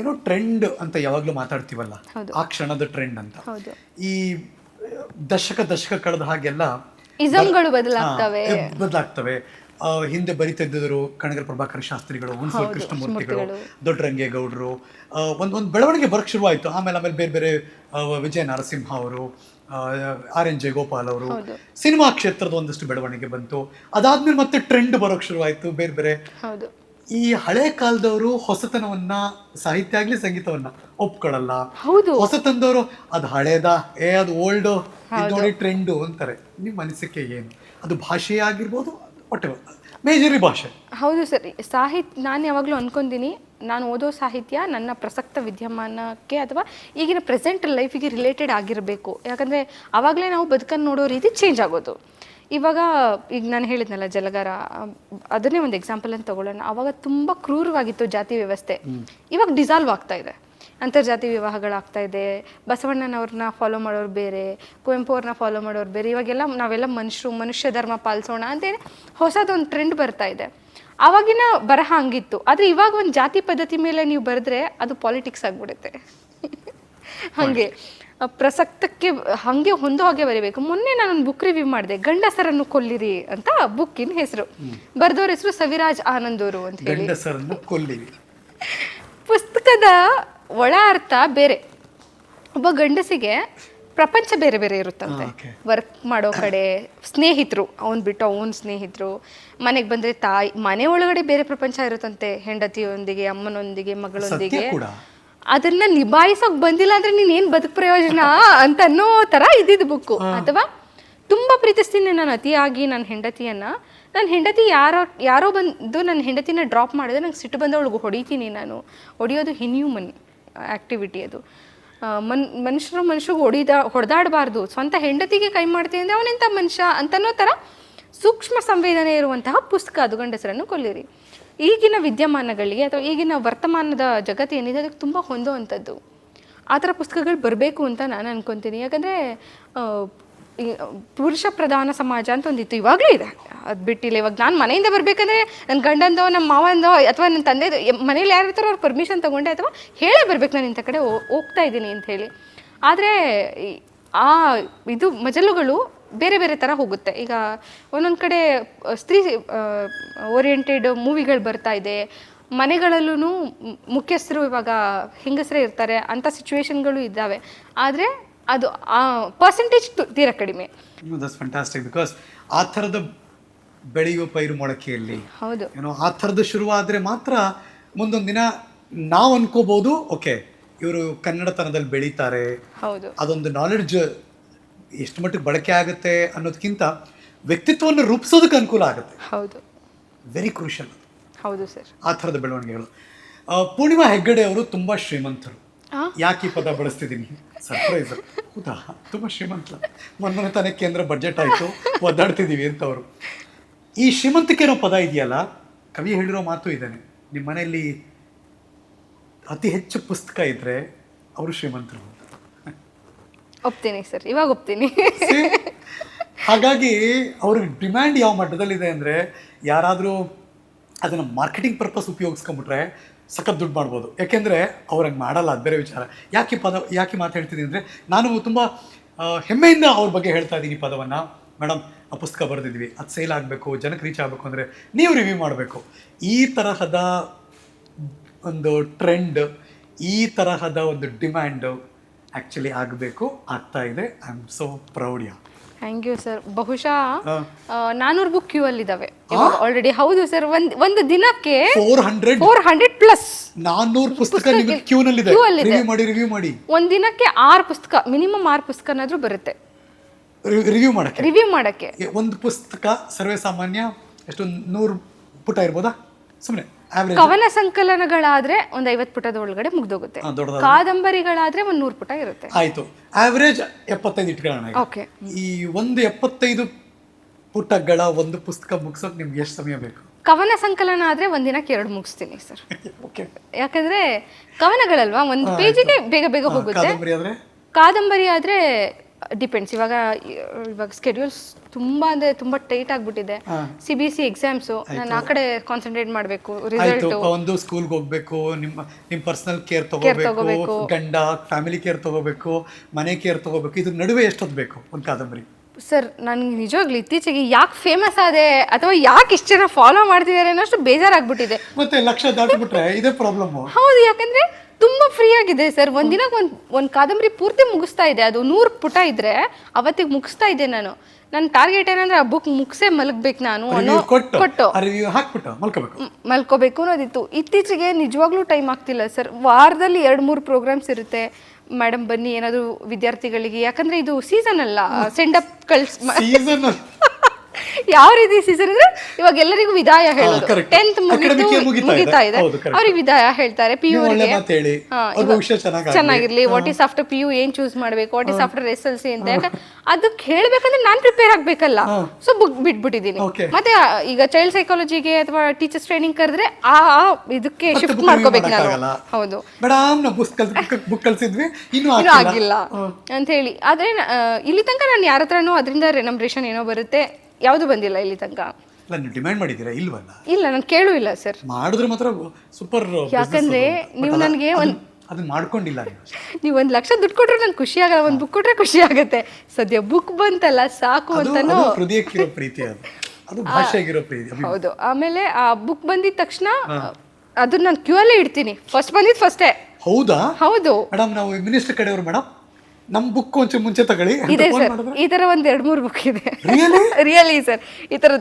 ಏನೋ ಟ್ರೆಂಡ್ ಅಂತ ಯಾವಾಗಲೂ ಮಾತಾಡ್ತೀವಲ್ಲ. ಆ ಕ್ಷಣದ ಟ್ರೆಂಡ್ ಅಂತ. ಈ ದಶಕ ದಶಕ ಕಳೆದ ಹಾಗೆಲ್ಲ ಇಸಮ್ಗಳು ಬದಲಾಗ್ತವೆ. ಬದಲಾಗ್ತವೆ. ಹಿಂದೆ ಬರಿತಿದ್ದರು ಕಣಗರ ಪ್ರಭಾಕರ ಶಾಸ್ತ್ರಿಗಳು ಹುಣಸೂರು ಕೃಷ್ಣಮೂರ್ತಿಗಳು ದೊಡ್ಡರಂಗೇಗೌಡರು ಒಂದು ಒಂದು ಬೆಳವಣಿಗೆ ಬರಕ್ ಶುರುವಾಯಿತು ಆಮೇಲೆ ಆಮೇಲೆ ಬೇರೆ ಬೇರೆ ವಿಜಯ ನರಸಿಂಹ ಅವರು ಆರ್ ಎನ್ ಜಯಗೋಪಾಲ್ ಅವರು. ಸಿನಿಮಾ ಕ್ಷೇತ್ರದ ಒಂದಷ್ಟು ಬೆಳವಣಿಗೆ ಬಂತು. ಅದಾದ್ಮೇಲೆ ಮತ್ತೆ ಟ್ರೆಂಡ್ ಬರೋಕ್ ಶುರುವಾಯಿತು. ಬೇರೆ ಬೇರೆ ಈ ಹಳೆ ಕಾಲದವರು ಹೊಸತನವನ್ನ ಸಾಹಿತ್ಯ ಆಗ್ಲಿ ಸಂಗೀತವನ್ನ ಒಪ್ಕೊಳ್ಳಲ್ಲ. ಹೌದು. ಹೊಸತನದವರು ಅದು ಹಳೇದ? ಏ ಅದು ಓಲ್ಡ್? ನೋಡಿ ಟ್ರೆಂಡು ಅಂತಾರೆ. ನಿಮ್ಮ ಅನಿಸಿಕೆ ಏನು? ಅದು ಭಾಷೆ ಆಗಿರ್ಬೋದು ಒಟ್ಟೆ ಮೇಜರಿ ಭಾಷೆ. ಹೌದು ಸರ್. ಸಾಹಿತ್ಯ ನಾನು ಯಾವಾಗಲೂ ಅನ್ಕೊಂತೀನಿ ನಾನು ಓದೋ ಸಾಹಿತ್ಯ ನನ್ನ ಪ್ರಸಕ್ತ ವಿದ್ಯಮಾನಕ್ಕೆ ಅಥವಾ ಈಗಿನ ಪ್ರೆಸೆಂಟ್ ಲೈಫಿಗೆ ರಿಲೇಟೆಡ್ ಆಗಿರಬೇಕು. ಯಾಕಂದರೆ ಆವಾಗಲೇ ನಾವು ಬದುಕನ್ನು ನೋಡೋ ರೀತಿ ಚೇಂಜ್ ಆಗೋದು. ಇವಾಗ ಈಗ ನಾನು ಹೇಳಿದ್ನಲ್ಲ ಜಲಗಾರ ಅದನ್ನೇ ಒಂದು ಎಕ್ಸಾಂಪಲ್ ಅಂತ ತಗೊಳ್ಳೋಣ. ಅವಾಗ ತುಂಬ ಕ್ರೂರವಾಗಿತ್ತು ಜಾತಿ ವ್ಯವಸ್ಥೆ. ಇವಾಗ ಡಿಸಾಲ್ವ್ ಆಗ್ತಾ ಇದೆ. ಅಂತರ್ಜಾತಿ ವಿವಾಹಗಳಾಗ್ತಾ ಇದೆ. ಬಸವಣ್ಣನವ್ರನ್ನ ಫಾಲೋ ಮಾಡೋರು ಬೇರೆ ಕುವೆಂಪು ಅವ್ರನ್ನ ಫಾಲೋ ಮಾಡೋರು ಬೇರೆ. ಇವಾಗೆಲ್ಲ ನಾವೆಲ್ಲ ಮನುಷ್ಯರು ಮನುಷ್ಯ ಧರ್ಮ ಪಾಲಿಸೋಣ ಅಂತೇಳಿ ಹೊಸದೊಂದು ಟ್ರೆಂಡ್ ಬರ್ತಾ ಇದೆ. ಆವಾಗಿನ ಬರಹ ಹಂಗಿತ್ತು. ಆದರೆ ಇವಾಗ ಒಂದು ಜಾತಿ ಪದ್ಧತಿ ಮೇಲೆ ನೀವು ಬರೆದ್ರೆ ಅದು ಪಾಲಿಟಿಕ್ಸ್ ಆಗಿಬಿಡುತ್ತೆ. ಹಾಗೆ. ಪ್ರಸಕ್ತಕ್ಕೆ ಹಾಗೆ ಹೊಂದೋ ಹಾಗೆ ಬರೀಬೇಕು. ಮೊನ್ನೆ ನಾನು ಒಂದು ಬುಕ್ ರಿವ್ಯೂ ಮಾಡಿದೆ ಗಂಡಸರನ್ನು ಕೊಲ್ಲಿರಿ ಅಂತ ಬುಕ್ಕಿನ ಹೆಸರು. ಬರ್ದವ್ರ ಹೆಸರು ಸವಿರಾಜ್ ಆನಂದೂರು ಅಂತ ಹೇಳಿ. ಕೊಲ್ಲಿವಿ ಪುಸ್ತಕದ ಒಳ ಅರ್ಥ ಬೇರೆ. ಒಬ್ಬ ಗಂಡಸಿಗೆ ಪ್ರಪಂಚ ಬೇರೆ ಬೇರೆ ಇರುತ್ತಂತೆ. ವರ್ಕ್ ಮಾಡೋ ಕಡೆ ಸ್ನೇಹಿತರು ಅವ್ನು ಬಿಟ್ಟು ಅವನ ಸ್ನೇಹಿತರು ಮನೆಗೆ ಬಂದ್ರೆ ತಾಯಿ ಮನೆ ಒಳಗಡೆ ಬೇರೆ ಪ್ರಪಂಚ ಇರುತ್ತಂತೆ ಹೆಂಡತಿಯೊಂದಿಗೆ ಅಮ್ಮನೊಂದಿಗೆ ಮಗಳೊಂದಿಗೆ. ಅದನ್ನ ನಿಭಾಯಿಸೋಕ್ ಬಂದಿಲ್ಲ ಅಂದ್ರೆ ನೀನ್ ಏನ್ ಬದುಕ್ ಪ್ರಯೋಜನ ಅಂತ ಅನ್ನೋ ತರ ಇದ್ದಿದ್ದು ಬುಕ್ಕು ಅಥವಾ ತುಂಬಾ ಪ್ರೀತಿಸ್ತೀನಿ ನಾನು ಅತಿಯಾಗಿ ನನ್ನ ಹೆಂಡತಿಯನ್ನ. ನನ್ನ ಹೆಂಡತಿ ಯಾರೋ ಯಾರೋ ಬಂದು ನನ್ನ ಹೆಂಡತಿನ ಡ್ರಾಪ್ ಮಾಡಿದ್ರೆ ನಂಗೆ ಸಿಟ್ಟು ಬಂದ ಅವಳಿಗೆ ಹೊಡಿತೀನಿ ನಾನು. ಹೊಡಿಯೋದು ಇನ್ಹ್ಯೂಮನ್ ಆ್ಯಕ್ಟಿವಿಟಿ ಅದು. ಮನ್ ಮನುಷ್ಯರು ಮನುಷ್ಯರಿಗೆ ಹೊಡಿದ ಹೊಡೆದಾಡಬಾರ್ದು. ಸ್ವಂತ ಹೆಂಡತಿಗೆ ಕೈ ಮಾಡ್ತೀನಿ ಅಂದರೆ ಅವನೆಂಥ ಮನುಷ್ಯ ಅಂತನೋ ಥರ ಸೂಕ್ಷ್ಮ ಸಂವೇದನೆ ಇರುವಂತಹ ಪುಸ್ತಕ ಅದು ಗಂಡಸರನ್ನು ಕೊಲ್ಲಿರಿ. ಈಗಿನ ವಿದ್ಯಮಾನಗಳಿಗೆ ಅಥವಾ ಈಗಿನ ವರ್ತಮಾನದ ಜಗತ್ತು ಏನಿದೆ, ಅದಕ್ಕೆ ತುಂಬ ಹೊಂದುವಂಥದ್ದು. ಆ ಥರ ಪುಸ್ತಕಗಳು ಬರಬೇಕು ಅಂತ ನಾನು ಅನ್ಕೊತೀನಿ. ಯಾಕಂದರೆ ಪುರುಷ ಪ್ರಧಾನ ಸಮಾಜ ಅಂತ ಒಂದಿತ್ತು, ಇವಾಗಲೂ ಇದೆ. ಅದು ಬಿಟ್ಟಿಲ್ಲ. ಇವಾಗ ನಾನು ಮನೆಯಿಂದ ಬರಬೇಕಂದ್ರೆ ನನ್ನ ಗಂಡಂದೋ ನಮ್ಮ ಮಾವಂದೋ, ಅಥವಾ ನನ್ನ ತಂದೆ ಮನೇಲಿ ಯಾರು ಇರ್ತಾರೋ ಅವ್ರ ಪರ್ಮಿಷನ್ ತೊಗೊಂಡೆ ಅಥವಾ ಹೇಳೇ ಬರಬೇಕು ನಾನು ಇಂಥ ಕಡೆ ಹೋಗ್ತಾ ಇದ್ದೀನಿ ಅಂತ ಹೇಳಿ ಆದರೆ ಆ, ಇದು ಮಜಲುಗಳು ಬೇರೆ ಬೇರೆ ಥರ ಹೋಗುತ್ತೆ. ಈಗ ಒಂದೊಂದು ಕಡೆ ಸ್ತ್ರೀ ಓರಿಯೆಂಟೆಡ್ ಮೂವಿಗಳು ಬರ್ತಾ ಇದೆ. ಮನೆಗಳಲ್ಲೂ ಮುಖ್ಯಸ್ಥರು ಇವಾಗ ಹೆಂಗಸರೇ ಇರ್ತಾರೆ ಅಂಥ ಸಿಚುವೇಶನ್ಗಳು ಇದ್ದಾವೆ. ಆದರೆ ಅದು ಆ ಪರ್ಸೆಂಟೇಜ್ ತೀರಾ ಕಡಿಮೆ. ದಟ್ಸ್ ಫ್ಯಾಂಟಾಸ್ಟಿಕ್ ಬಿಕಾಸ್ ಆ ಥರದ ಬೆಳೆಯುವ ಪೈರು ಮೊಳಕೆಯಲ್ಲಿ ಹೌದು. ಏನೋ ಆ ಥರದ್ದು ಶುರುವಾದರೆ ಮಾತ್ರ ಮುಂದೊಂದು ದಿನ ನಾವು ಅನ್ಕೋಬಹುದು ಓಕೆ ಇವರು ಕನ್ನಡತನದಲ್ಲಿ ಬೆಳೀತಾರೆ. ಹೌದು. ಅದೊಂದು ನಾಲೆಡ್ಜ್ ಎಷ್ಟು ಮಟ್ಟಿಗೆ ಬಳಕೆ ಆಗುತ್ತೆ ಅನ್ನೋದಕ್ಕಿಂತ ವ್ಯಕ್ತಿತ್ವವನ್ನು ರೂಪಿಸೋದಕ್ಕೆ ಅನುಕೂಲ ಆಗುತ್ತೆ. ಹೌದು. ವೆರಿ ಕ್ರೂಷಲ್ ಹೌದು ಸರ್. ಆ ಥರದ ಬೆಳವಣಿಗೆಗಳು. ಆ, ಪೂರ್ಣಿಮಾ ಹೆಗ್ಗಡೆ ಅವರು ತುಂಬ ಶ್ರೀಮಂತರು. ಯಾಕೆ ಈ ಪದ ಬಳಸ್ತಿದ್ದೀನಿ? ಸರ್ಪ್ರೈಸ್ ಹೌದಾ? ತುಂಬ ಶ್ರೀಮಂತ. ಮೊನ್ನೆ ತಾನೇ ಕೇಂದ್ರ ಬಜೆಟ್ ಆಯಿತು. ಒದ್ದಾಡ್ತಿದ್ದೀವಿ ಅಂತ ಅವರು ಈ ಶ್ರೀಮಂತಿಕೆ ಅನ್ನೋ ಪದ ಇದೆಯಲ್ಲ? ಕವಿ ಹೇಳಿರೋ ಮಾತು ಇದ್ದಾನೆ ನಿಮ್ಮ ಮನೆಯಲ್ಲಿ ಅತಿ ಹೆಚ್ಚು ಪುಸ್ತಕ ಇದ್ದರೆ ಅವರು ಶ್ರೀಮಂತರು. ಒಪ್ತೀನಿ ಸರ್, ಇವಾಗ ಒಪ್ತೀನಿ. ಹಾಗಾಗಿ ಅವ್ರಿಗೆ ಡಿಮ್ಯಾಂಡ್ ಯಾವ ಮಟ್ಟದಲ್ಲಿದೆ ಅಂದರೆ ಯಾರಾದರೂ ಅದನ್ನು ಮಾರ್ಕೆಟಿಂಗ್ ಪರ್ಪಸ್ ಉಪಯೋಗಿಸ್ಕೊಂಬಿಟ್ರೆ ಸಖತ್ ದುಡ್ಡು ಮಾಡ್ಬೋದು. ಯಾಕೆಂದರೆ ಅವ್ರಂಗೆ ಮಾಡಲ್ಲ, ಅದು ಬೇರೆ ವಿಚಾರ. ಯಾಕೆ ಪದ, ಯಾಕೆ ಮಾತಾಡ್ತಿದ್ದೀನಿ ಅಂದರೆ ನಾನು ತುಂಬ ಹೆಮ್ಮೆಯಿಂದ ಅವ್ರ ಬಗ್ಗೆ ಹೇಳ್ತಾ ಇದ್ದೀನಿ ಪದವನ್ನು. ಮೇಡಮ್ ಆ ಪುಸ್ತಕ ಬರೆದಿದ್ವಿ. ಅದು ಸೇಲ್ ಆಗಬೇಕು ಜನಕ್ಕೆ ರೀಚ್ ಆಗಬೇಕು ಅಂದರೆ ನೀವು ರಿವ್ಯೂ ಮಾಡಬೇಕು. ಈ ತರಹದ ಒಂದು ಟ್ರೆಂಡ್ ಈ ತರಹದ ಒಂದು ಡಿಮ್ಯಾಂಡು ಆ್ಯಕ್ಚುಲಿ ಆಗಬೇಕು ಆಗ್ತಾ ಇದೆ. I am so proud yeah thank you sir ಬಹುಶಃ ನಾನೂರು ಬುಕ್ ಕ್ಯೂ ಅಲ್ಲಿ ಅಲ್ಲಿದ್ದಾವೆ ಆಲ್ರೆಡಿ ಹೌದು ಸರ್ ಒಂದ್ ಒಂದು ದಿನಕ್ಕೆ four hundred four hundred plus ನಾನ್ನೂರು ಪುಸ್ತಕ ಕ್ಯೂ ಕ್ಯೂನಲ್ಲಿದೆ. ಕ್ಯೂ ಅಲ್ಲಿ ರಿವ್ಯೂ ಮಾಡಿ ರಿವ್ಯೂ ಮಾಡಿ. ಒಂದ್ ದಿನಕ್ಕೆ ಆರು ಪುಸ್ತಕ ಮಿನಿಮಮ್ ಆರು ಪುಸ್ತಕನಾದ್ರೂ ಬರುತ್ತೆ. ರಿವ್ಯೂ ಮಾಡಕ್ಕೆ? ರಿವ್ಯೂ ಮಾಡಕ್ಕೆ. ಒಂದು ಪುಸ್ತಕ ಸರ್ವೇ ಸಾಮಾನ್ಯ ಎಷ್ಟೊಂದು ನೂರು ಪುಟ ಇರ್ಬೋದಾ? ಸುಮ್ಮನೆ ಕವನ ಸಂಕಲನಗಳಾದ್ರೆ ಒಂದ್ ಐವತ್ ಪುಟದ ಒಳಗಡೆ ಮುಗ್ದೋಗುತ್ತೆ. ಕಾದಂಬರಿಗಳಾದ್ರೆ ಒಂದ್ ನೂರು ಪುಟ ಇರುತ್ತೆ. ಆಯ್ತು. ಆವರೇಜ್ ಎಪ್ಪತ್ತೈದು ಇಟ್ಕೊಳ್ಳೋಣ ಓಕೆ ಈ ಒಂದು ಎಪ್ಪತ್ತೈದು ಪುಟಗಳ ಒಂದು ಪುಸ್ತಕ ಮುಗಿಸೋಕೆ ನಿಮ್ಗೆ ಎಷ್ಟು ಸಮಯ ಬೇಕು? ಕವನ ಸಂಕಲನ ಆದ್ರೆ ಒಂದಿನಕ್ಕೆ ಎರಡು ಮುಗಿಸ್ತೀನಿ ಸರ್. ಓಕೆ ಯಾಕಂದ್ರೆ ಕವನಗಳಲ್ವಾ? ಒಂದು ಪೇಜಿಗೆ ಬೇಗ ಬೇಗ ಹೋಗುತ್ತೆ. ಕಾದಂಬರಿ ಆದ್ರೆ ಡಿಪೆಂಡ್ಸ್ ಇವಾಗ ಇವಾಗ ಸ್ಕೆಡ್ಯೂಲ್ಸ್ ತುಂಬ ಅಂದರೆ ತುಂಬ ಟೈಟ್ ಆಗಿಬಿಟ್ಟಿದೆ. ಸಿ ಬಿ ಸಿ ಎಕ್ಸಾಮ್ಸು ನಾನು ಆ ಕಡೆ ಕಾನ್ಸಂಟ್ರೇಟ್ ಮಾಡಬೇಕು ರಿಸಲ್ಟ್ ಒಂದು ಸ್ಕೂಲ್ಗೆ ಹೋಗ್ಬೇಕು ನಿಮ್ಮ ನಿಮ್ಮ ಪರ್ಸನಲ್ ಕೇರ್ ತಗೋಬೇಕು ತಗೋಬೇಕು. ಗಂಡ ಫ್ಯಾಮಿಲಿ ಕೇರ್ ತಗೋಬೇಕು ಮನೆ ಕೇರ್ ತಗೋಬೇಕು ಇದ್ರ ನಡುವೆ ಎಷ್ಟೊತ್ತು ಬೇಕು ಒಂದು ಕಾದಂಬರಿ? ಸರ್ ನನಗೆ ನಿಜವಾಗ್ಲೂ ಇತ್ತೀಚೆಗೆ ಯಾಕೆ ಫೇಮಸ್ ಆದೆ ಅಥವಾ ಯಾಕೆ ಇಷ್ಟು ಜನ ಫಾಲೋ ಮಾಡ್ತಿದ್ದಾರೆ ಅನ್ನೋಷ್ಟು ಬೇಜಾರಾಗ್ಬಿಟ್ಟಿದೆ. ಮತ್ತೆ ಲಕ್ಷ ದಾಟಿಬಿಟ್ರೆ ಇದೇ ಪ್ರಾಬ್ಲಮ್ ಹೌದು ಯಾಕಂದ್ರೆ ತುಂಬಾ ಫ್ರೀ ಆಗಿದೆ ಸರ್ ಒಂದಿನ ಒಂದು ಒಂದು ಕಾದಂಬರಿ ಪೂರ್ತಿ ಮುಗಿಸ್ತಾ ಇದೆ. ಅದು ನೂರು ಪುಟ ಇದ್ರೆ ಅವತ್ತಿಗೆ ಮುಗಿಸ್ತಾ ಇದ್ದೆ ನಾನು. ನನ್ನ ಟಾರ್ಗೆಟ್ ಏನಂದ್ರೆ ಆ ಬುಕ್ ಮುಗಿಸೇ ಮಲಗ್ಬೇಕು ನಾನು ಅನ್ನೋ ಕೊಟ್ಟು. ಮಲ್ಕೋಬೇಕು. ಅನ್ನೋದಿತ್ತು. ಇತ್ತೀಚೆಗೆ ನಿಜವಾಗ್ಲೂ ಟೈಮ್ ಆಗ್ತಿಲ್ಲ ಸರ್ ವಾರದಲ್ಲಿ ಎರಡು ಮೂರು ಪ್ರೋಗ್ರಾಮ್ಸ್ ಇರುತ್ತೆ. ಮೇಡಮ್ ಬನ್ನಿ ಏನಾದರೂ ವಿದ್ಯಾರ್ಥಿಗಳಿಗೆ. ಯಾಕಂದ್ರೆ ಇದು ಸೀಸನ್ ಅಲ್ಲ ಸೆಂಡಪ್ ಅಪ್ ಕಳ್ಸ್ ಯಾವ ರೀತಿ ಸೀಸನ್ ಅಂದ್ರೆ ಇವಾಗ ಎಲ್ಲರಿಗೂ ವಿದಾಯ ಹೇಳೋದು. ಟೆಂತ್ ಮುಗಿತು ಇದೆ. ಅವ್ರಿಗೆ ವಿದಾಯ ಹೇಳ್ತಾರೆ ಪಿ ಯು ಚೆನ್ನಾಗಿರ್ಲಿ. What is after P U ಏನ್ ಚೂಸ್ ಮಾಡ್ಬೇಕು? What is after S L C ಅಂತ ಯಾಕೆ? ಅದಕ್ಕೆ ಹೇಳ್ಬೇಕಂದ್ರೆ ನಾನ್ ಪ್ರಿಪೇರ್ ಆಗ್ಬೇಕಲ್ಲ. ಸೊ ಬುಕ್ ಬಿಟ್ಬಿಟ್ಟಿದ್ದೀನಿ. ಮತ್ತೆ ಈಗ ಚೈಲ್ಡ್ ಸೈಕಾಲಜಿಗೆ ಅಥವಾ ಟೀಚರ್ಸ್ ಟ್ರೈನಿಂಗ್ ಕರೆದ್ರೆ ಆ ಇದಕ್ಕೆ ಶಿಫ್ಟ್ ಮಾಡ್ಕೋಬೇಕು ನಾನು. ಹೌದು. ಇನ್ನೂ ಆಗಿಲ್ಲ ಅಂತ ಹೇಳಿ. ಆದ್ರೆ ಇಲ್ಲಿ ತನಕ ನಾನು ಯಾರ ಹತ್ರನೂ ಅದರಿಂದ ರೆನಮ್ರೇಷನ್ ಏನೋ ಬರುತ್ತೆ. ಯಾವುದು ಬಂದಿಲ್ಲ ಇಲ್ಲಿ ತನಕ. ಇಲ್ಲ ನೀವು ಡಿಮ್ಯಾಂಡ್ ಮಾಡಿದ್ದೀರಾ ಇಲ್ವಲ್ಲ ಇಲ್ಲ ನಾನು ಕೇಳೂ ಇಲ್ಲ ಸರ್ ಮಾಡಿದ್ರೆ ಮಾತ್ರ ಸೂಪರ್ ಯಾಕಂದ್ರೆ ನೀವು ನನಗೆ ಒಂದು ಅದನ್ನ ಮಾಡ್ಕೊಂಡಿಲ್ಲ ನೀವು ಒಂದು ಲಕ್ಷ ದುಡ್ಡು ಕೊಟ್ರೆ ನಂಗೆ ಖುಷಿ ಆಗಲ್ಲ ಒಂದು ಬುಕ್ ಕೊಟ್ರೆ ಖುಷಿ ಆಗುತ್ತೆ. ಸದ್ಯ ಬುಕ್ ಬಂತಲ್ಲ ಸಾಕು ಅಂತಾನು. ಹೃದಯಕ್ಕಿರೋ ಪ್ರೀತಿ ಅದು. ಅದು ಭಾಷೆಗಿರೋ ಪ್ರೀತಿ. ಹೌದು. ಆಮೇಲೆ ಆ ಬುಕ್ ಬಂದಿದ ತಕ್ಷಣ ಅದನ್ನ ನಾನು ಕ್ಯೂ ಅಲ್ಲೇ ಇಡ್ತೀನಿ. ಫಸ್ಟ್ ಬಂದಿದ್ದು ಫಸ್ಟೇ ಹೌದಾ? ಹೌದು. ಮೇಡಮ್ ನಾವು ಮಿನಿಸ್ಟರ್ ಕಡೆಯವರು ಮೇಡಮ್ ನಮ್ ಬುಕ್ ಒಂಚೂರು ಮುಂಚೆ ತಗೊಳ್ಳಿ. ಇದೆ ಸರ್. ಈ ತರ ಒಂದ್ ಎರಡ್ ಮೂರು ಬುಕ್ ಇದೆ? ರಿಯಲಿ ಸರ್ ಈ ತರ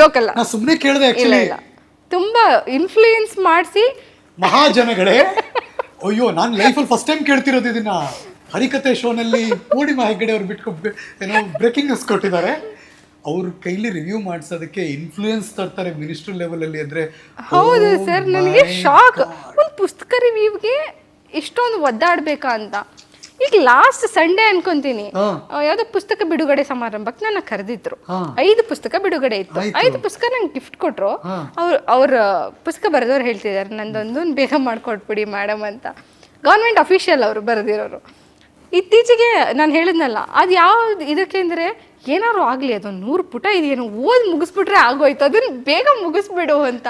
ಜೋಕ್ ಅಲ್ಲ ನಾ ಸುಮ್ಮನೆ ಕೇಳಿದೆ ಇಲ್ಲ ಆಕ್ಚುಲಿ ಇಲ್ಲ. ತುಂಬಾ ಇನ್ಫ್ಲೂಯೆನ್ಸ್ ಮಾಡಿಸಿ. ಮಹಾಜನಗಳೇ ಅಯ್ಯೋ ನಾನು ಲೈಫಲ್ಲಿ ಫಸ್ಟ್ ಟೈಮ್ ಕೇಳ್ತಿರೋದು ಇದನ್ನ. ಹರಿಕತೆ ಶೋನಲ್ಲಿ ಪೂರ್ಣಿಮಾ ಹೆಗ್ಗಡೆ ಅವ್ರು ಬಿಟ್ಕೊ ಏನೋ ಬ್ರೇಕಿಂಗ್ ನ್ಯೂಸ್ ಕೊಟ್ಟಿದ್ದಾರೆ. ಅವ್ರ ಕೈಲಿ ರಿವ್ಯೂ ಮಾಡಿಸೋದಕ್ಕೆ ಇನ್ಫ್ಲೂಯೆನ್ಸ್ ತರ್ತಾರೆ ಮಿನಿಸ್ಟರ್ ಲೆವೆಲ್ ಅಲ್ಲಿ ಅಂದ್ರೆ ಹೌದು oh ಸರ್ ನನಗೆ ಶಾಕ್ ಒಂದು ಪುಸ್ತಕ ರಿವ್ಯೂಗೆ ಇಷ್ಟೊಂದು ಒದ್ದಾಡ್ಬೇಕಾ ಅಂತ. ಈಗ ಲಾಸ್ಟ್ ಸಂಡೇ ಅನ್ಕೊಂತೀನಿ. ಯಾವ್ದು ಪುಸ್ತಕ ಬಿಡುಗಡೆ ಸಮಾರಂಭಕ್ಕೆ ನನ್ನ ಕರೆದಿದ್ರು. ಐದು ಪುಸ್ತಕ ಬಿಡುಗಡೆ ಇತ್ತು. ಐದು ಪುಸ್ತಕ ನಂಗೆ ಗಿಫ್ಟ್ ಕೊಟ್ರು. ಅವ್ರು ಅವ್ರ ಪುಸ್ತಕ ಬರೆದವ್ರು ಹೇಳ್ತಿದ್ದಾರೆ ನಂದೊಂದು ಬೇಗ ಮಾಡ್ಕೊಟ್ಬಿಡಿ ಮೇಡಮ್ ಅಂತ. ಗೌರ್ಮೆಂಟ್ ಅಫಿಷಿಯಲ್ ಅವರು ಬರೆದಿರೋರು. ಇತ್ತೀಚೆಗೆ ನಾನು ಹೇಳಿದ್ನಲ್ಲ ಅದು ಯಾವ ಇದಕ್ಕೆ ಅಂದರೆ ಏನಾದ್ರು ಆಗಲಿ ಅದೊಂದು ನೂರು ಪುಟ ಇದೇನು ಓದಿ ಮುಗಿಸ್ಬಿಟ್ರೆ ಆಗೋಯ್ತು. ಅದನ್ನು ಬೇಗ ಮುಗಿಸ್ಬಿಡು ಅಂತ.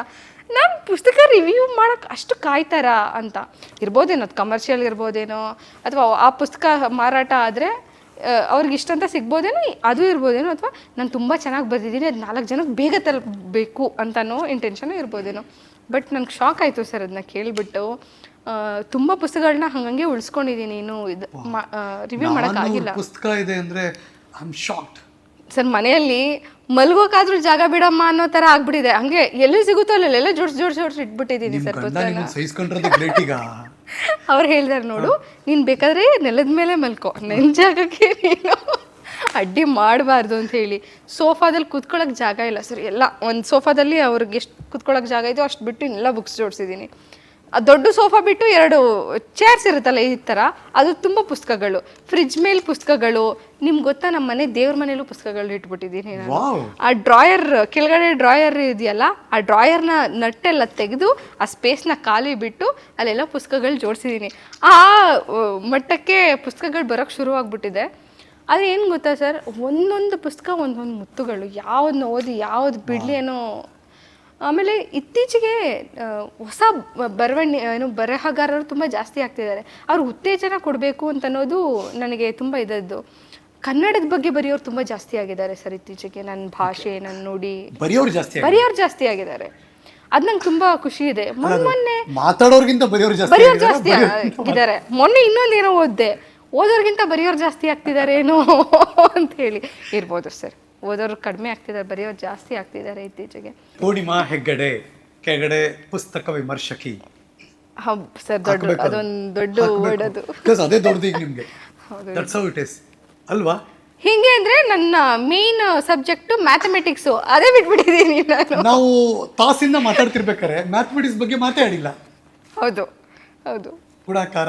ನಾನು ಪುಸ್ತಕ ರಿವ್ಯೂ ಮಾಡೋಕೆ ಅಷ್ಟು ಕಾಯ್ತಾರಾ ಅಂತ. ಇರ್ಬೋದೇನೋ ಅದು ಕಮರ್ಷಿಯಲ್ ಇರ್ಬೋದೇನೋ ಅಥವಾ ಆ ಪುಸ್ತಕ ಮಾರಾಟ ಆದರೆ ಅವ್ರಿಗೆ ಇಷ್ಟ ಅಂತ ಸಿಗ್ಬೋದೇನೋ ಅದು ಇರ್ಬೋದೇನೋ ಅಥವಾ ನಾನು ತುಂಬ ಚೆನ್ನಾಗಿ ಬರೆದಿದ್ದೀನಿ ಅದು ನಾಲ್ಕು ಜನಕ್ಕೆ ಬೇಗ ತಲುಪಬೇಕು ಅಂತನೋ ಇಂಟೆನ್ಷನು ಇರ್ಬೋದೇನೋ. ಬಟ್ ನನಗೆ ಶಾಕ್ ಆಯಿತು ಸರ್ ಅದನ್ನ ಕೇಳಿಬಿಟ್ಟು. ತುಂಬ ಪುಸ್ತಕಗಳನ್ನ ಹಂಗಂಗೆ ಉಳಿಸ್ಕೊಂಡಿದ್ದೀನಿ ಇನ್ನು ಇದು ರಿವ್ಯೂ ಮಾಡೋಕ್ಕಾಗಿಲ್ಲ ಪುಸ್ತಕ ಇದೆ ಅಂದರೆ ಐ ಆಮ್ ಶಾಕ್ಡ್ ಸರ್ ಮನೆಯಲ್ಲಿ ಮಲ್ಗೋಕಾದ್ರೂ ಜಾಗ ಬಿಡಮ್ಮ ಅನ್ನೋ ತರ ಆಗ್ಬಿಟ್ಟಿದೆ. ಹಂಗೆ ಎಲ್ಲಿ ಸಿಗುತ್ತೋ ಅಲ್ಲೆಲ್ಲ ಜೋಡ್ಸ್ ಜೋಡ್ಸ್ ಜೋಡ್ಸ್ ಇಟ್ಬಿಟ್ಟಿದ್ದೀನಿ ಸರ್ ಪುಸ್ತಕನ ಅವ್ರು ಹೇಳ್ದಾರೆ ನೋಡು ನೀನು ಬೇಕಾದ್ರೆ ನೆಲದ ಮೇಲೆ ಮಲ್ಕೋ ನೆನ್ ಜಾಗಕ್ಕೆ ನೀನು ಅಡ್ಡಿ ಮಾಡಬಾರ್ದು ಅಂತ ಹೇಳಿ. ಸೋಫಾದಲ್ಲಿ ಕುತ್ಕೊಳ್ಳೋಕೆ ಜಾಗ ಇಲ್ಲ ಸರ್ ಎಲ್ಲ ಒಂದು ಸೋಫಾದಲ್ಲಿ ಅವ್ರಿಗೆ ಎಷ್ಟು ಕೂತ್ಕೊಳ್ಳೋಕೆ ಜಾಗ ಇದೆಯೋ ಅಷ್ಟು ಬಿಟ್ಟು ಇನ್ನೆಲ್ಲ ಬುಕ್ಸ್ ಜೋಡಿಸಿದ್ದೀನಿ. ಆ ದೊಡ್ಡ ಸೋಫಾ ಬಿಟ್ಟು ಎರಡು ಚೇರ್ಸ್ ಇರುತ್ತಲ್ಲ ಈ ಥರ ಅದು ತುಂಬ ಪುಸ್ತಕಗಳು. ಫ್ರಿಜ್ ಮೇಲೆ ಪುಸ್ತಕಗಳು ನಿಮ್ಗೆ ಗೊತ್ತಾ ನಮ್ಮ ಮನೆ ದೇವ್ರ ಮನೇಲೂ ಪುಸ್ತಕಗಳು ಇಟ್ಬಿಟ್ಟಿದ್ದೀನಿ ನಾನು. ಆ ಡ್ರಾಯರ್ ಕೆಳಗಡೆ ಡ್ರಾಯರ್ ಇದೆಯಲ್ಲ ಆ ಡ್ರಾಯರ್ನ ನಟ್ಟೆಲ್ಲ ತೆಗೆದು ಆ ಸ್ಪೇಸ್ನ ಖಾಲಿ ಬಿಟ್ಟು ಅಲ್ಲೆಲ್ಲ ಪುಸ್ತಕಗಳು ಜೋಡಿಸಿದ್ದೀನಿ ಆ ಮಟ್ಟಕ್ಕೆ ಪುಸ್ತಕಗಳು ಬರೋಕ್ಕೆ ಶುರುವಾಗ್ಬಿಟ್ಟಿದೆ ಅದು ಏನು ಗೊತ್ತಾ ಸರ್? ಒಂದೊಂದು ಪುಸ್ತಕ ಒಂದೊಂದು ಮುತ್ತುಗಳು ಯಾವ್ದನ್ನ ಓದಿ ಯಾವ್ದು ಬಿಡಲಿ ಅನ್ನೋ ಆಮೇಲೆ ಇತ್ತೀಚೆಗೆ ಹೊಸ ಬರವಣಿ ಏನು ಬರಹಗಾರರು ತುಂಬ ಜಾಸ್ತಿ ಆಗ್ತಿದ್ದಾರೆ. ಅವ್ರು ಉತ್ತೇಜನ ಕೊಡಬೇಕು ಅಂತ ಅನ್ನೋದು ನನಗೆ ತುಂಬ ಇದದ್ದು. ಕನ್ನಡದ ಬಗ್ಗೆ ಬರೆಯೋರು ತುಂಬ ಜಾಸ್ತಿ ಆಗಿದ್ದಾರೆ ಸರ್ ಇತ್ತೀಚೆಗೆ ನನ್ನ ಭಾಷೆ ನನ್ನ ನುಡಿ. ಬರೆಯೋರು ಜಾಸ್ತಿ. ಬರೆಯೋರು ಜಾಸ್ತಿ ಆಗಿದ್ದಾರೆ. ಅದು ನಂಗೆ ತುಂಬಾ ಖುಷಿ ಇದೆ. ಮೊನ್ನೆ ಮಾತಾಡೋರ್ಗಿಂತ ಬರೆಯೋರು ಜಾಸ್ತಿ ಬರೆಯೋರು ಆಗಿದ್ದಾರೆ, ಜಾಸ್ತಿ ಆಗಿದ್ದಾರೆ. ಮೊನ್ನೆ ಇನ್ನೊಂದು ಏನೋ ಓದಿದೆ. ಓದೋರ್ಗಿಂತ ಬರೆಯೋರು ಜಾಸ್ತಿ ಆಗ್ತಿದ್ದಾರೆ ಏನೋ ಅಂತ ಹೇಳಿ. ಇರ್ಬೋದು ಸರ್. ಓದೋರು ಕಡಿಮೆ ಆಗ್ತಿದ್ದಾರೆ ಬರೆಯೋರು ಜಾಸ್ತಿ ಆಗ್ತಿದ್ದಾರೆ ಇತ್ತೀಚೆಗೆ. ಪೂರ್ಣಿಮಾ ಹೆಗ್ಗಡೆ ಕೆಗಡೆ ಪುಸ್ತಕ ವಿಮರ್ಶಕಿ? ಹೌದು ಸರ್ ದೊಡ್ಡ ಅದು. ಅದೊಂದು ದೊಡ್ಡ. ವರ್ಡ್ ಅದು ಅದೇ ದೊಡ್ಡದು ಈಗ ನಿಮ್ಗೆ. ದಟ್ಸ್ ಹೌ ಇಟ್ ಇಸ್ ಅಲ್ವಾ? ಹಿಂಗೆ ಅಂದ್ರೆ ನನ್ನ ಮೇನ್ ಸಬ್ಜೆಕ್ಟ್ ಮ್ಯಾಥಮೆಟಿಕ್ಸು ಅದೇ ಬಿಟ್ಬಿಟ್ಟಿದ್ದೀನಿ ನಾನು. ನಾವು ತಾಸಿಂದ ಮಾತಾಡ್ತಿರ್ಬೇಕಾರೆ ಮ್ಯಾಥಮೆಟಿಕ್ಸ್ ಬಗ್ಗೆ ಮಾತಾಡಿಲ್ಲ ಹೌದು ಹೌದು. ಗುಣಾಕಾರ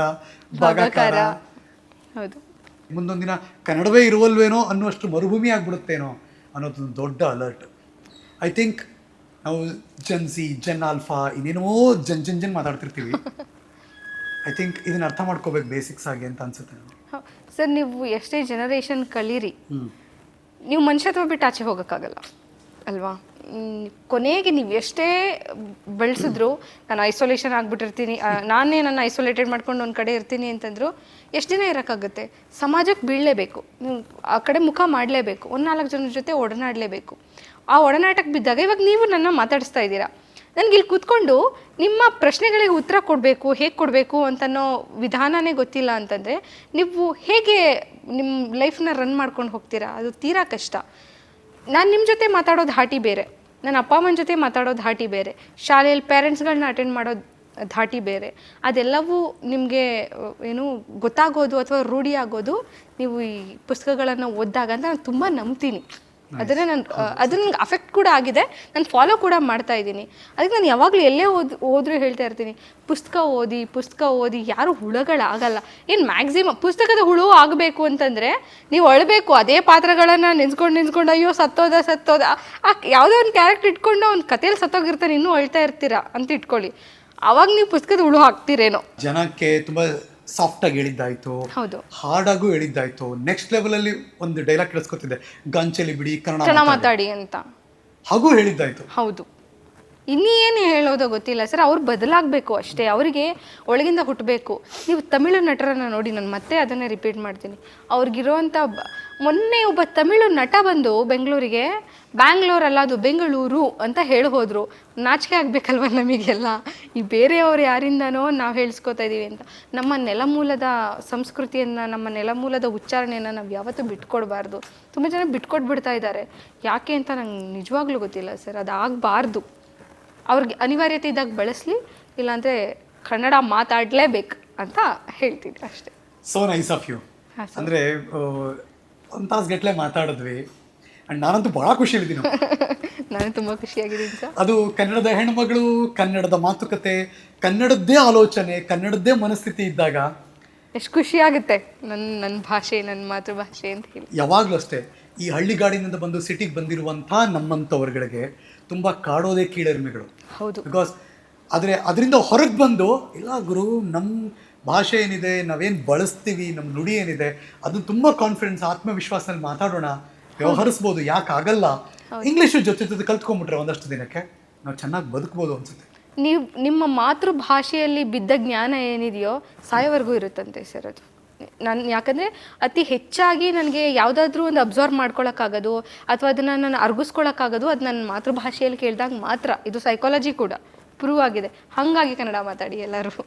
ಭಾಗಾಕಾರ. ಭಾಗಾಕಾರ. ಹೌದು ದಿನ ಕನ್ನಡವೇ ಇರುವಲ್ವೇನೋ ಅನ್ನುವಷ್ಟು ಮರುಭೂಮಿ ಆಗಿಬಿಡುತ್ತೇನೋ ಅನ್ನೋದೊಂದು ದೊಡ್ಡ ಅಲರ್ಟ್ ಐ ಥಿಂಕ್ ನಾವು ಜನ್ ಸಿ ಜನ್ ಆಲ್ಫಾ ಇನ್ನೇನೋ ಜನ್ ಜನ್ ಜನ್ ಮಾತಾಡ್ತಿರ್ತೀವಿ. ಐ ಥಿಂಕ್ ಇದನ್ನ ಅರ್ಥ ಮಾಡ್ಕೋಬೇಕು ಬೇಸಿಕ್ಸ್ ಆಗಿ ಅಂತ ಅನ್ಸುತ್ತೆ ಸರ್ ನೀವು ಎಷ್ಟೇ ಜನರೇಷನ್ ಕಲೀರಿ ನೀವು ಮನುಷ್ಯತ್ವ ಬಿಟ್ಟು ಆಚೆ ಹೋಗೋಕ್ಕಾಗಲ್ಲ ಅಲ್ವಾ? ಕೊನೆಗೆ ನೀವು ಎಷ್ಟೇ ಬೆಳೆಸಿದ್ರು ನಾನು ಐಸೋಲೇಷನ್ ಆಗಿಬಿಟ್ಟಿರ್ತೀನಿ. ನಾನೇ ನನ್ನ ಐಸೋಲೇಟೆಡ್ ಮಾಡ್ಕೊಂಡು ಒಂದು ಕಡೆ ಇರ್ತೀನಿ ಅಂತಂದ್ರು ಎಷ್ಟು ದಿನ ಇರೋಕ್ಕಾಗುತ್ತೆ? ಸಮಾಜಕ್ಕೆ ಬೀಳಲೇಬೇಕು. ನೀವು ಆ ಕಡೆ ಮುಖ ಮಾಡಲೇಬೇಕು. ಒಂದು ನಾಲ್ಕು ಜನರ ಜೊತೆ ಒಡನಾಡಲೇಬೇಕು. ಆ ಒಡನಾಟಕ್ಕೆ ಬಿದ್ದಾಗ ಇವಾಗ ನೀವು ನನ್ನ ಮಾತಾಡಿಸ್ತಾ ಇದ್ದೀರಾ? ನನಗೆ ಇಲ್ಲಿ ಕೂತ್ಕೊಂಡು ನಿಮ್ಮ ಪ್ರಶ್ನೆಗಳಿಗೆ ಉತ್ತರ ಕೊಡಬೇಕು, ಹೇಗೆ ಕೊಡಬೇಕು ಅಂತನೋ ವಿಧಾನನೇ ಗೊತ್ತಿಲ್ಲ ಅಂತಂದರೆ ನೀವು ಹೇಗೆ ನಿಮ್ಮ ಲೈಫ್ನ ರನ್ ಮಾಡ್ಕೊಂಡು ಹೋಗ್ತೀರಾ? ಅದು ತೀರಾ ಕಷ್ಟ. ನಾನು ನಿಮ್ಮ ಜೊತೆ ಮಾತಾಡೋ ಧಾಟಿ ಬೇರೆ. ನನ್ನ ಅಪ್ಪ ಅಮ್ಮನ ಜೊತೆ ಮಾತಾಡೋ ಹಾಟಿ ಬೇರೆ. ಶಾಲೆಯಲ್ಲಿ ಪೇರೆಂಟ್ಸ್ಗಳನ್ನ ಅಟೆಂಡ್ ಮಾಡೋ ಧಾಟಿ ಬೇರೆ. ಅದೆಲ್ಲವೂ ನಿಮಗೆ ಏನು ಗೊತ್ತಾಗೋದು ಅಥವಾ ರೂಢಿಯಾಗೋದು ನೀವು ಈ ಪುಸ್ತಕಗಳನ್ನು ಓದಿದಾಗ ಅಂತ ನಾನು ತುಂಬ ನಂಬ್ತೀನಿ. ಅದನ್ನೇ ನಾನು ಅದು ನನಗೆ ಅಫೆಕ್ಟ್ ಕೂಡ ಆಗಿದೆ. ನಾನು ಫಾಲೋ ಕೂಡ ಮಾಡ್ತಾ ಇದ್ದೀನಿ. ಅದಕ್ಕೆ ನಾನು ಯಾವಾಗಲೂ ಎಲ್ಲೇ ಓದ್ ಹೋದ್ರೂ ಹೇಳ್ತಾ ಇರ್ತೀನಿ. ಪುಸ್ತಕ ಓದಿ ಪುಸ್ತಕ ಓದಿ ಯಾರು ಹುಳುಗಳಾಗಲ್ಲ. ಏನು ಮ್ಯಾಕ್ಸಿಮಮ್ ಪುಸ್ತಕದ ಹುಳು ಆಗಬೇಕು ಅಂತಂದರೆ ನೀವು ಅಳಬೇಕು ಅದೇ ಪಾತ್ರಗಳನ್ನು ನೆನ್ಸ್ಕೊಂಡು ನೆನ್ಸ್ಕೊಂಡು ಅಯ್ಯೋ ಸತ್ತೋದ ಸತ್ತೋದ. ಆ ಯಾವುದೋ ಒಂದು ಕ್ಯಾರೆಕ್ಟರ್ ಇಟ್ಕೊಂಡು ಅವ್ನು ಕಥೆಯಲ್ಲಿ ಸತ್ತೋಗಿರ್ತಾನೆ ಇನ್ನೂ ಅಳ್ತಾ ಇರ್ತೀರಾ ಅಂತ ಇಟ್ಕೊಳ್ಳಿ. ಅವಾಗ ನೀವು ಪುಸ್ತಕದ ಹುಳು ಹಾಕ್ತೀರೇನೋ. ಜನಕ್ಕೆ ತುಂಬಾ ಸಾಫ್ಟ್ ಆಗಿ ಹೇಳಿದ್ದಾಯ್ತು ಹೌದು. ಹಾರ್ಡಾಗೂ ಹೇಳಿದ್ದಾಯ್ತು. ನೆಕ್ಸ್ಟ್ ಲೆವೆಲ್ ಅಲ್ಲಿ ಒಂದು ಡೈಲಾಗ್ ಕೇಳಿಸ್ಕೊತಿದ್ದೆ ಗಂಚಲಿ ಬಿಡಿ ಕನ್ನಡ. ಮಾತಾಡಿ ಅಂತ. ಹಾಗೂ ಹೇಳಿದ್ದಾಯ್ತು. ಹೌದು. ಇನ್ನೇನು ಹೇಳೋದೋ ಗೊತ್ತಿಲ್ಲ ಸರ್, ಅವ್ರು ಬದಲಾಗಬೇಕು ಅಷ್ಟೇ, ಅವರಿಗೆ ಒಳಗಿಂದ ಹುಟ್ಟಬೇಕು ನೀವು ತಮಿಳು ನಟರನ್ನು ನೋಡಿ, ನಾನು ಮತ್ತೆ ಅದನ್ನೇ ರಿಪೀಟ್ ಮಾಡ್ತೀನಿ. ಅವ್ರಿಗಿರೋವಂಥ ಬ- ಮೊನ್ನೆ ಒಬ್ಬ ತಮಿಳು ನಟ ಬಂದು ಬೆಂಗಳೂರಿಗೆ, ಬ್ಯಾಂಗ್ಳೂರಲ್ಲ ಅದು ಬೆಂಗಳೂರು ಅಂತ ಹೇಳಿ ಹೋದರು. ನಾಚಿಕೆ ಆಗಬೇಕಲ್ವ ನಮಗೆಲ್ಲ? ಈ ಬೇರೆಯವರು ಯಾರಿಂದನೋ ನಾವು ಹೇಳಿಸ್ಕೋತಾ ಇದ್ದೀವಿ ಅಂತ. ನಮ್ಮ ನೆಲಮೂಲದ ಸಂಸ್ಕೃತಿಯನ್ನು, ನಮ್ಮ ನೆಲಮೂಲದ ಉಚ್ಚಾರಣೆಯನ್ನು ನಾವು ಯಾವತ್ತೂ ಬಿಟ್ಕೊಡ್ಬಾರ್ದು. ತುಂಬ ಜನ ಬಿಟ್ಕೊಟ್ಬಿಡ್ತಾ ಇದ್ದಾರೆ. ಯಾಕೆ ಅಂತ ನಂಗೆ ನಿಜವಾಗ್ಲೂ ಗೊತ್ತಿಲ್ಲ ಸರ್ ಅದು ಆಗಬಾರ್ದು ಅವ್ರಿಗೆ ಅನಿವಾರ್ಯತೆ ಇದ್ದಾಗ ಬಳಸಲಿ ಇಲ್ಲಾಂದರೆ ಕನ್ನಡ ಮಾತಾಡಲೇಬೇಕು ಅಂತ ಹೇಳ್ತೀನಿ ಅಷ್ಟೇ. ಸೋ ನೈಸ್ ಆಫ್ ಯು ಅಂದರೆ ಒಂದು ತಾಸು ಗಟ್ಟಲೆ ಮಾತಾಡಿದ್ವಿ. ಅಂಡ್ ನಾನಂತೂ ಭಾಳ ಖುಷಿಯಲ್ಲಿದ್ದೀನಿ. ನಾನು ತುಂಬ ಖುಷಿಯಾಗಿದ್ದೀನಿ ಸರ್. ಅದು ಕನ್ನಡದ ಹೆಣ್ಮಗಳು ಕನ್ನಡದ ಮಾತುಕತೆ ಕನ್ನಡದ್ದೇ ಆಲೋಚನೆ ಕನ್ನಡದ್ದೇ ಮನಸ್ಥಿತಿ ಇದ್ದಾಗ ಎಷ್ಟು ಖುಷಿ ಆಗುತ್ತೆ ನನ್ನ ನನ್ನ ಭಾಷೆ ನನ್ನ ಮಾತೃಭಾಷೆ ಅಂತ ಹೇಳಿ. ಯಾವಾಗಲೂ ಅಷ್ಟೇ. ಈ ಹಳ್ಳಿಗಾಡಿನಿಂದ ಬಂದು ಸಿಟಿಗೆ ಬಂದಿರುವಂಥ ನಮ್ಮಂಥವ್ರುಗಳಿಗೆ ತುಂಬ ಕಾಡೋದೇ ಕೀಳರಿಮೆಗಳು. ಹೌದು. ಬಿಕಾಸ್ ಆದರೆ ಅದರಿಂದ ಹೊರಗೆ ಬಂದು ಇಲ್ಲ ಗುರು ನಮ್ಮ ಭಾಷೆ ಏನಿದೆ ನಾವೇನು ಬಳಸ್ತೀವಿ ನಮ್ಮ ನುಡಿ ಏನಿದೆ ಅದು ತುಂಬ ಕಾನ್ಫಿಡೆನ್ಸ್ ಆತ್ಮವಿಶ್ವಾಸದಲ್ಲಿ ಮಾತಾಡೋಣ ವ್ಯವಹರಿಸ್ಬೋದು ಯಾಕೆ ಆಗಲ್ಲ? ಇಂಗ್ಲೀಷು ಜೊತೆ ಜೊತೆ ಕಲ್ತ್ಕೊಂಡ್ಬಿಟ್ರೆ ಒಂದಷ್ಟು ದಿನಕ್ಕೆ ನಾವು ಚೆನ್ನಾಗಿ ಬದುಕ್ಬೋದು ಅನ್ಸುತ್ತೆ. ನೀವು ನಿಮ್ಮ ಮಾತೃಭಾಷೆಯಲ್ಲಿ ಬಿದ್ದ ಜ್ಞಾನ ಏನಿದೆಯೋ ಸಾಯೋವರೆಗೂ ಇರುತ್ತಂತೆ ಸರ್ ಅದು. ನಾನು ಯಾಕಂದರೆ ಅತಿ ಹೆಚ್ಚಾಗಿ ನನಗೆ ಯಾವುದಾದ್ರೂ ಒಂದು ಅಬ್ಸರ್ವ್ ಮಾಡ್ಕೊಳಕ್ಕಾಗೋದು ಅಥವಾ ಅದನ್ನು ನಾನು ಅರ್ಗಿಸ್ಕೊಳಕ್ಕಾಗೋದು ಅದು ನನ್ನ ಮಾತೃಭಾಷೆಯಲ್ಲಿ ಕೇಳಿದಾಗ ಮಾತ್ರ. ಇದು ಸೈಕಾಲಜಿ ಕೂಡ. ಪ್ರೂವ್ ಆಗಿದೆ. ಹಾಗಾಗಿ ಕನ್ನಡ ಮಾತಾಡಿ ಎಲ್ಲರೂ.